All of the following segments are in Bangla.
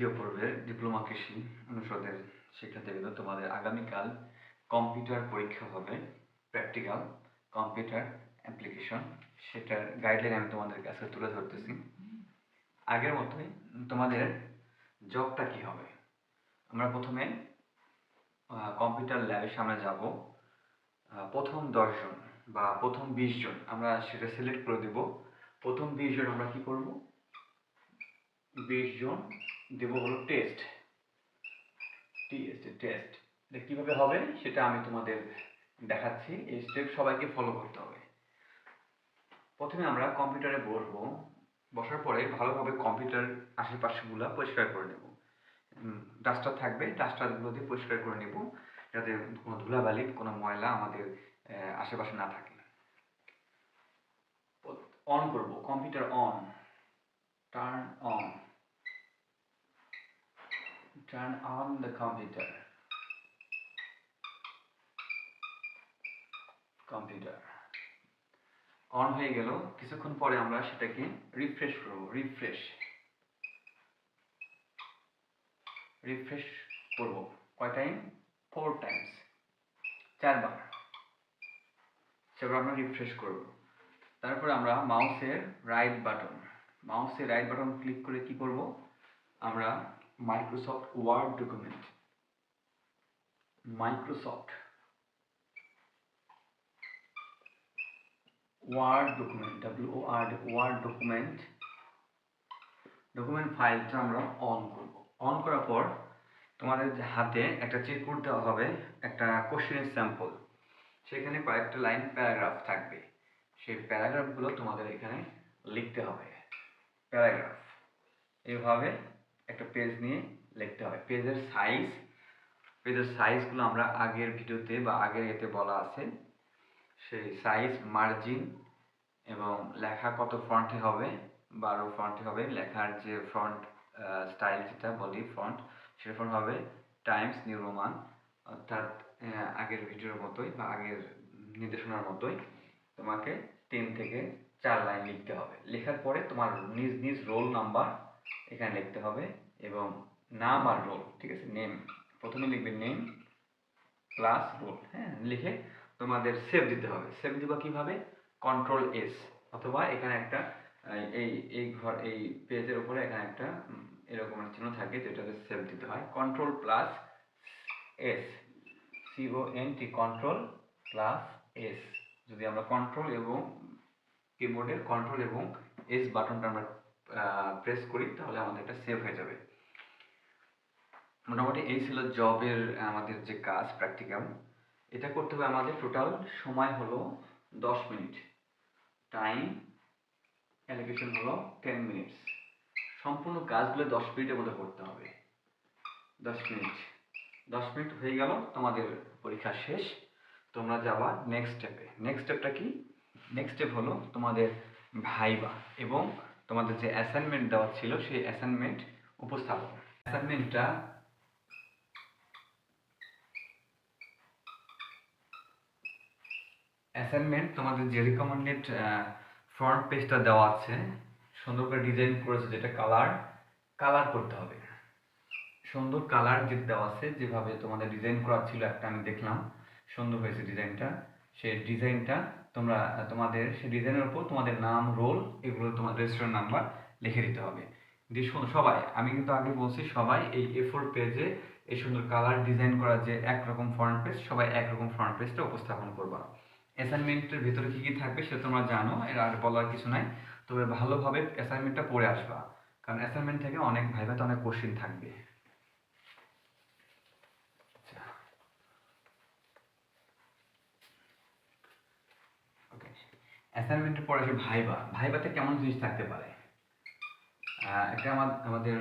দ্বিতীয় পর্বের ডিপ্লোমা কৃষি অনুষদের শিক্ষার্থীবৃন্দ তোমাদের আগামীকাল কম্পিউটার পরীক্ষা হবে প্র্যাকটিক্যাল কম্পিউটার অ্যাপ্লিকেশন সেটার গাইডলাইন আমি তোমাদের কাছে তুলে ধরতেছি। আগের মতোই তোমাদের জবটা কি হবে? আমরা প্রথমে কম্পিউটার ল্যাবের সামনে যাব। প্রথম দশজন বা প্রথম বিশ জন আমরা সেটা সিলেক্ট করে দেব। প্রথম বিশ জন আমরা কি করব? বিশ জন দেব হলো টেস্ট টেস্ট টেস্ট এটা কীভাবে হবে সেটা আমি তোমাদের দেখাচ্ছি। এই স্টেপ সবাইকে ফলো করতে হবে। প্রথমে আমরা কম্পিউটারে বসবো। বসার পরে ভালোভাবে কম্পিউটার আশেপাশেগুলো পরিষ্কার করে নেব। ডাস্টার থাকবে। ডাস্টারগুলো দিয়ে পরিষ্কার করে নেব। যাতে কোনো ধুলাবালি, কোনো ময়লা আমাদের আশেপাশে না থাকে। অন করব। Computer on turn on turn on the computer computer on হয়ে গেল। কিছুক্ষণ পরে আমরা সেটাকে রিফ্রেশ করব। রিফ্রেশ রিফ্রেশ করব। কয় টাইম ফোর টাইমস চারবার। চারবার আমরা রিফ্রেশ করব। তারপরে আমরা মাউসের রাইট বাটন মাউসের রাইট বাটন ক্লিক করে কি করব? আমরা Microsoft Word document Microsoft Word document W R word document document ফাইলটা আমরা অন করব। অন করার পর তোমাদের হাতে একটা চিরকুট দেওয়া হবে, একটা কোশ্চেনের স্যাম্পল সেখানে কয়েকটা লাইন প্যারাগ্রাফ থাকবে। সেই প্যারাগ্রাফগুলো তোমাদের এখানে লিখতে হবে। প্যারাগ্রাফ এইভাবে একটা পেজ নিয়ে লিখতে হবে পেজের সাইজ পেজের সাইজগুলো আমরা আগের ভিডিওতে বা আগের এতে বলা আছে। সেই সাইজ মার্জিন এবং লেখা কত ফ্রন্টে হবে, বারো ফ্রন্টে হবে। লেখার যে ফ্রন্ট স্টাইল যেটা বলি ফ্রন্ট ফ্রন্ট হবে টাইমস নিউ রোমান অর্থাৎ আগের ভিডিওর মতোই বা আগের নির্দেশনার মতোই তোমাকে তিন থেকে চার লাইন লিখতে হবে। লেখার পরে তোমার নিজ নিজ রোল নাম্বার এখানে লিখতে হবে। এবং নাম আর রোল ঠিক আছে? নেম প্রথমে লিখবে নেম প্লাস রোল হ্যাঁ? লিখে তোমাদের সেভ দিতে হবে। সেভ দিবা কীভাবে? কন্ট্রোল এস অথবা এখানে একটা, এই এই ঘর, এই পেজের উপরে এখানে একটা এরকম চিহ্ন থাকে যেটাতে সেভ দিতে হয়। Control plus S C O N T control plus S যদি আমরা কন্ট্রোল এবং কিবোর্ডের কন্ট্রোল এবং এস বাটনটা আমরা প্রেস করি, তাহলে আমাদের এটা সেভ হয়ে যাবে। মোটামুটি এই ছিল জবের, আমাদের যে কাজ প্র্যাকটিক্যাল এটা করতে হবে আমাদের টোটাল সময় হলো দশ মিনিট। টাইম অ্যালোকেশন হলো টেন মিনিটস সম্পূর্ণ কাজগুলো দশ মিনিটের মধ্যে করতে হবে। দশ মিনিট। দশ মিনিট হয়ে গেল, তোমাদের পরীক্ষা শেষ। তোমরা যাবা নেক্সট স্টেপে নেক্সট স্টেপটা কি? নেক্সট স্টেপ হলো তোমাদের ভাইবা এবং তোমাদের যে অ্যাসাইনমেন্ট দেওয়া ছিল, সেই অ্যাসাইনমেন্ট উপস্থাপন। অ্যাসাইনমেন্টটা অ্যাসাইনমেন্ট তোমাদের যে রিকমেন্ডেড ফ্রন্ট পেজটা দেওয়া আছে, সুন্দর করে ডিজাইন করেছে যেটা কালার কালার করতে হবে। সুন্দর কালার যে দেওয়া আছে, যেভাবে তোমাদের ডিজাইন করা ছিল একটা আমি দেখলাম, সুন্দর হয়েছে ডিজাইনটা সেই ডিজাইনটা তোমরা, তোমাদের, সেই ডিজাইনের উপর তোমাদের নাম রোল এগুলো তোমার রেজিস্ট্রেশন নাম্বার লিখে দিতে হবে। দিয়ে সবাই, আমি কিন্তু আগে বলছি, সবাই এই এ ফোর পেজে এই সুন্দর কালার ডিজাইন করা যে একরকম ফ্রন্ট পেজ সবাই একরকম ফ্রন্ট পেজটা উপস্থাপন করবা। অ্যাসাইনমেন্টের ভিতরে কী কী থাকবে সেটা তোমরা জানো, এর আর বলার কিছু নাই। তবে ভালোভাবে অ্যাসাইনমেন্টটা পড়ে আসবা, কারণ অ্যাসাইনমেন্ট থেকে অনেক ভাইভাতে অনেক কোশ্চিন থাকবে। আচ্ছা। অ্যাসাইনমেন্টের পরে আসে ভাইবা ভাইবাতে কেমন জিনিস থাকতে পারে? এটা আমাদের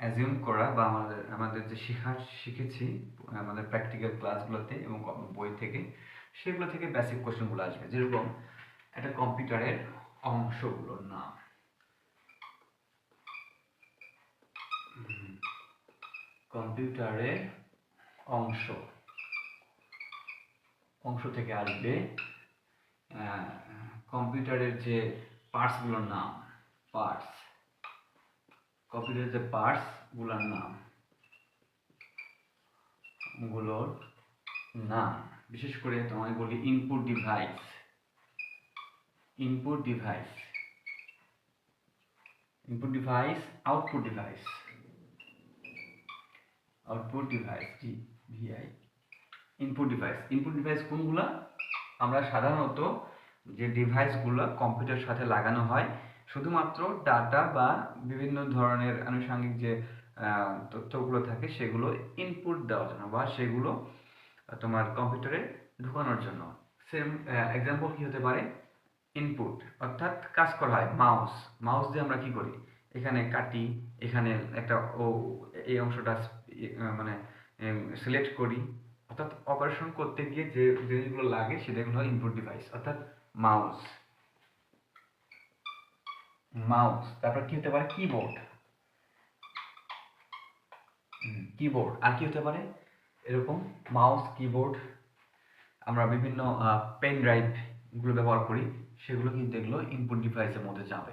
অ্যাজিউম করা বা আমাদের আমাদের যে শেখার, শিখেছি, আমাদের প্র্যাকটিক্যাল ক্লাসগুলোতে এবং বই থেকে। সেগুলো থেকে বেসিক কোশ্চেনগুলো আসবে। যেরকম একটা কম্পিউটারের অংশগুলোর নাম। কম্পিউটারের অংশ। অংশ থেকে আসবে কম্পিউটারের যে পার্টসগুলোর নাম পার্টস কম্পিউটারের যে পার্টসগুলোর নাম। গুলোর নাম। বিশেষ করে তোমায় বলি input device input device input device output device output device G V I input device input device কোনগুলা? আমরা সাধারণত যে ডিভাইসগুলো কম্পিউটার সাথে লাগানো হয়, শুধুমাত্র ডাটা বা বিভিন্ন ধরনের আনুষঙ্গিক যে তথ্যগুলো থাকে সেগুলো ইনপুট দেওয়ার জন্য বা সেগুলো তোমার কম্পিউটারে ঢুকানোর জন্য। সেম এক্সাম্পল কি হতে পারে? ইনপুট অর্থাৎ কাজ করা হয় মাউস মাউস দিয়ে আমরা কি করি? এখানে কাটি, এখানে একটা ও, এই অংশটা মানে সিলেক্ট করি। অর্থাৎ অপারেশন করতে গিয়ে যে জিনিসগুলো লাগে সেটাগুলো হয় ইনপুট ডিভাইস অর্থাৎ মাউস মাউস তারপর কি হতে পারে? কিবোর্ড কিবোর্ড আর কি হতে পারে? এরকম মাউস কিবোর্ড আমরা বিভিন্ন পেন ড্রাইভগুলো ব্যবহার করি, সেগুলো কিন্তু এগুলো ইনপুট ডিভাইসের মধ্যে যাবে।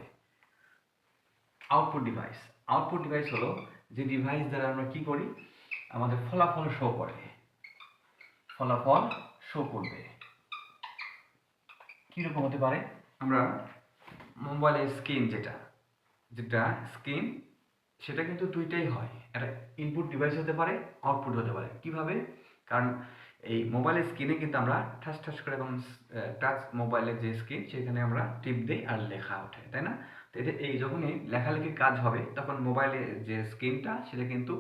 আউটপুট ডিভাইস আউটপুট ডিভাইস হলো যে ডিভাইস দ্বারা আমরা কি করি? আমাদের ফলাফল শো করে। ফলাফল শো করবে। কীরকম হতে পারে? আমরা মোবাইলের স্ক্রিন যেটা যেটা স্ক্রিন সেটা কিন্তু দুইটাই হয়। একটা ইনপুট ডিভাইস হতে পারে আউটপুট হতে পারে। কীভাবে? কারণ এই মোবাইলের স্ক্রিনে কিন্তু আমরা ঠাস ঠাস করে এবং টাচ মোবাইলের যে স্ক্রিন সেখানে আমরা টিপ দিই আর লেখা ওঠে, তাই না? তো এতে এই যখনই লেখালেখির কাজ হবে, তখন মোবাইলের যে স্ক্রিনটা সেটা কিন্তু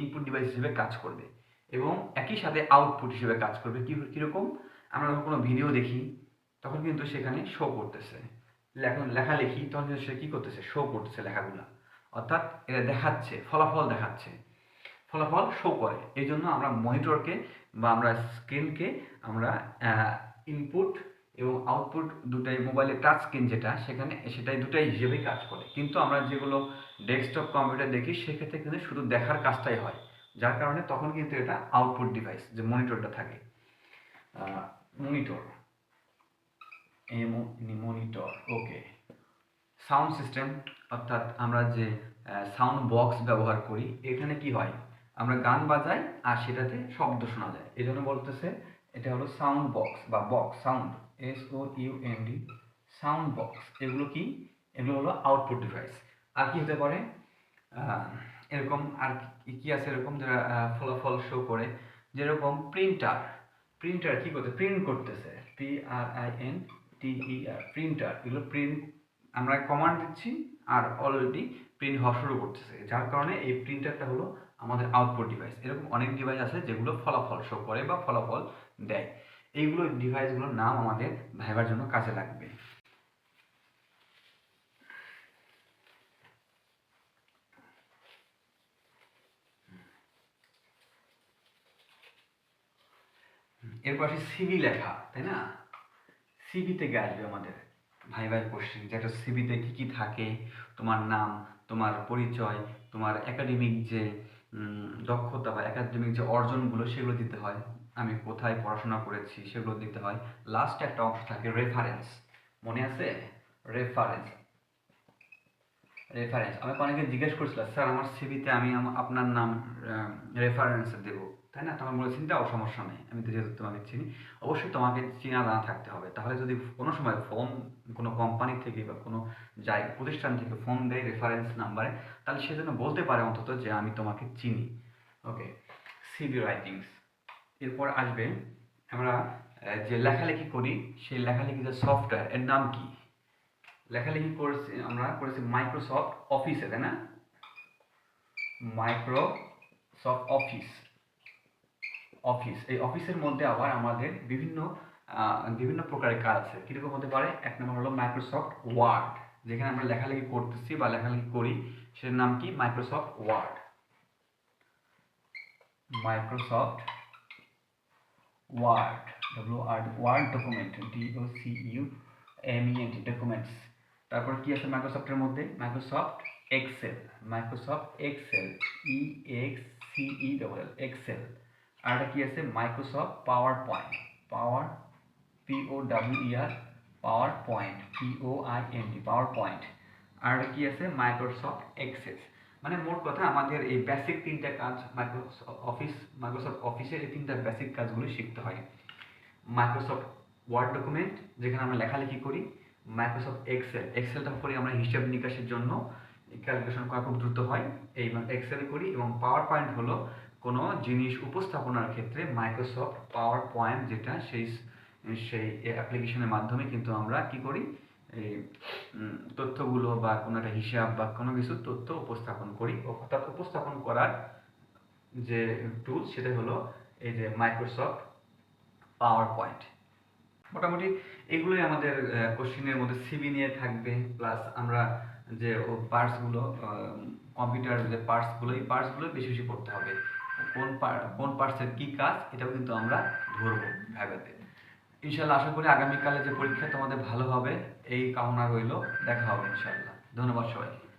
ইনপুট ডিভাইস হিসেবে কাজ করবে এবং একই সাথে আউটপুট হিসেবে কাজ করবে। কি, কীরকম? আমরা যখন কোনো ভিডিও দেখি, তখন কিন্তু সেখানে শো করতেছে। লেখন লেখালেখি, তখন সে কী করতেছে? শো করতেছে লেখাগুলা। অর্থাৎ এটা দেখাচ্ছে, ফলাফল দেখাচ্ছে। ফলাফল শো করে। এই জন্য আমরা মনিটরকে বা আমরা স্ক্রিনকে আমরা ইনপুট এবং আউটপুট দুটাই মোবাইলের টাচ স্ক্রিন যেটা, সেখানে সেটাই দুটাই হিসেবেই কাজ করে। কিন্তু আমরা যেগুলো ডেস্কটপ কম্পিউটার দেখি, সেক্ষেত্রে কিন্তু শুধু দেখার কাজটাই হয়। যার কারণে তখন কিন্তু এটা আউটপুট ডিভাইস যে মনিটরটা থাকে। Monitor M monitor okay sound system, অর্থাৎ আমরা যে সাউন্ড বক্স ব্যবহার করি, এখানে কি হয়? আমরা গান বাজাই আর সেটাতে শব্দ শোনা যায়। এই জন্য বলতেছে, এটা হলো সাউন্ড বক্স বা box sound S O U N D sound box. এগুলো কি? এগুলো হলো আউটপুট ডিভাইস। আর কি হতে পারে? এরকম আর কি- আছে এরকম? যারা ফলাফল শো করে, যেরকম প্রিন্টার প্রিন্টার কি করতে প্রিন্ট করতেছে P R I N T E R printer এগুলো প্রিন্ট আমরা কমান্ড দিচ্ছি আর অলরেডি প্রিন্ট হওয়া শুরু করতেছে। যার কারণে এই প্রিন্টারটা হলো আমাদের আউটপুট ডিভাইস এরকম অনেক ডিভাইস আছে যেগুলো ফলাফল শো করে বা ফলাফল দেয়। এইগুলো ডিভাইসগুলোর নাম আমাদের ভাইবার জন্য কাজে লাগবে। এরপর আসে সিভি লেখা, তাই না? সিভি থেকে আসবে আমাদের। ভাই ভাই কোশ্চেন যে একটা সিভিতে কী কী থাকে, তোমার নাম, তোমার পরিচয়, তোমার একাডেমিক যে দক্ষতা বা একাডেমিক যে অর্জনগুলো, সেগুলো দিতে হয়। আমি কোথায় পড়াশোনা করেছি, সেগুলো দিতে হয়। লাস্ট একটা অংশ থাকে রেফারেন্স মনে আছে? রেফারেন্স রেফারেন্স আমাকে অনেকে জিজ্ঞেস করছিল, স্যার, আমার সিভিতে আমি আপনার নাম রেফারেন্স দেব। তাই না? তোমার বলেছেন তাও সমস্যা নেই। আমি তো যেহেতু তোমাকে চিনি, অবশ্যই তোমাকে চেনা জানা থাকতে হবে। তাহলে যদি কোনো সময় ফোন কোনো কোম্পানি থেকে বা কোনো যাই প্রতিষ্ঠান থেকে ফোন দেয় রেফারেন্স নাম্বারে তাহলে সে যেন বলতে পারে অন্তত যে আমি তোমাকে চিনি। ওকে সিভি রাইটিংস এরপর আসবে আমরা যে লেখালেখি করি, সেই লেখালেখি যে সফটওয়্যার এর নাম কি? লেখালেখি করেছি আমরা, করেছি মাইক্রোসফট অফিসে তাই না? মাইক্রোসফট অফিস অফিস এই অফিসের মধ্যে আবার আমাদের বিভিন্ন বিভিন্ন প্রকারের কাজ আছে। কীরকম হতে পারে? এক নম্বর হলো মাইক্রোসফট ওয়ার্ড যেখানে আমরা লেখালেখি করতেছি বা লেখালেখি করি, সেটার নাম কি? Microsoft Word Microsoft Word W R word document D O C U M E N T documents তারপর কি আছে মাইক্রোসফটের মধ্যে? Microsoft Excel Microsoft Excel E X C E double Excel আর একটা কি আছে? Microsoft PowerPoint power P O W E R PowerPoint P O I N T PowerPoint আর একটা কি আছে? মাইক্রোসফট এক্সেস মানে মোট কথা আমাদের এই বেসিক তিনটা কাজ মাইক্রোসফট অফিস মাইক্রোসফট অফিসের এই তিনটা বেসিক কাজগুলো শিখতে হয়। মাইক্রোসফট ওয়ার্ড ডকুমেন্ট যেখানে আমরা লেখালেখি করি। মাইক্রোসফট এক্সেল এক্সেলটা করি আমরা হিসাব নিকাশের জন্য ক্যালকুলেশন করা খুব দ্রুত হয়। এই এক্সেল করি এবং পাওয়ার পয়েন্ট হলো কোনো জিনিস উপস্থাপনার ক্ষেত্রে মাইক্রোসফট পাওয়ার পয়েন্ট যেটা সেই সেই অ্যাপ্লিকেশনের মাধ্যমে কিন্তু আমরা কি করি? এই তথ্যগুলো বা কোনো একটা হিসাব বা কোনো কিছু তথ্য উপস্থাপন করি। অর্থাৎ উপস্থাপন করার যে টুল সেটা হলো এই যে মাইক্রোসফট পাওয়ার পয়েন্ট মোটামুটি এগুলোই আমাদের কোশ্চিনের মধ্যে সিবি নিয়ে থাকবে প্লাস আমরা যে পার্টসগুলো কম্পিউটার যে পার্টসগুলো এই পার্টসগুলো বেশি বেশি পড়তে হবে। কোন কোন পার্টসের কী কাজ, এটাও কিন্তু আমরা ধরবো ভেবেতে ইনশাল্লাহ আশা করি আগামীকালে যে পরীক্ষা তোমাদের ভালো হবে, এই কামনা রইল। দেখা হবে ইনশাল্লাহ। ধন্যবাদ সবাইকে।